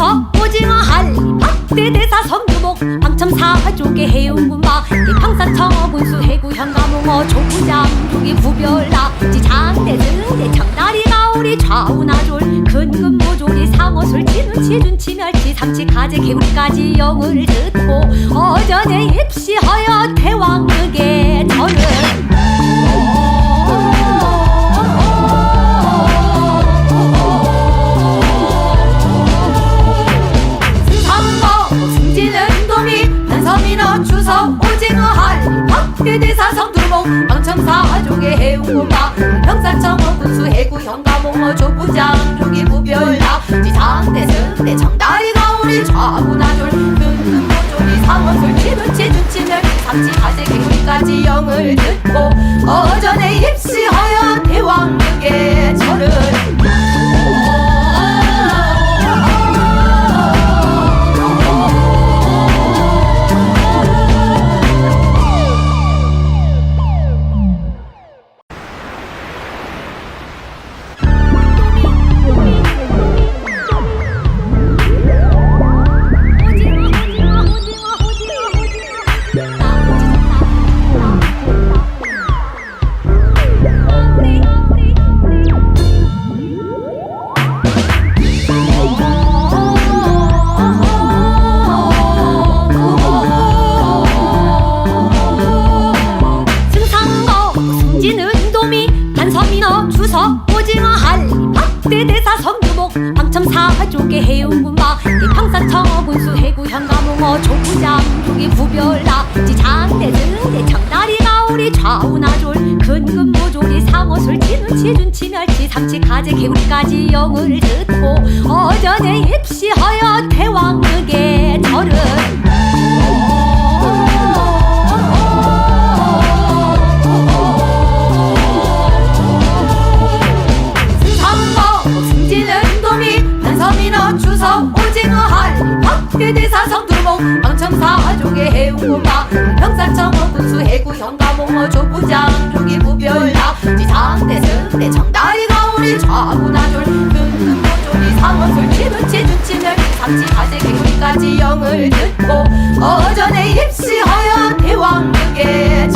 오징어할 박대 대사 성주목 방첨사족의 해운군마 대평사청 군수 해구 현가몽어 조부장 조기 구별나 지장대등대 장다리 가오리 좌우나졸 근근모조리 상어술 치는 치준 치멸치 삼치 가재 개구리까지 영을 듣고 어전에 입시하여 대왕극에 저는 오징어할 박대대사 성두봉 방첨사족의 해운고마. 평사청 군수 해구 현가몽어 조부장 조기 부별나 지장대 승대 정다리 가오리 좌구나졸. 근근모조리 상어술 치는 치준치멸 삼치 가재 개구리까지 영을 듣고. 어전에 입시하 박대대사 성주목 방첨사족의 해운군마 대평사청 군수 해구 현가몽어 조부장 조기 부별나 지장대등대 장다리 가오리 좌우나졸 근근모조리 상어술 치는 치준 치 멸치 삼치 가재 개구리까지 영을 듣고 어전에 입시하여 대왕극에 절은 오징어할 박대대사 성두봉 방첨사족의 해운고마. 평사청 군수 해구 현가몽어 조부장 조기 부별나 지장대 승대 정다리 가오리 좌구나졸. 근근모조리 상어술 치는 치준치멸. 삼치 가재 개구리까지 영을 듣고 어전에 입시하여 대왕극에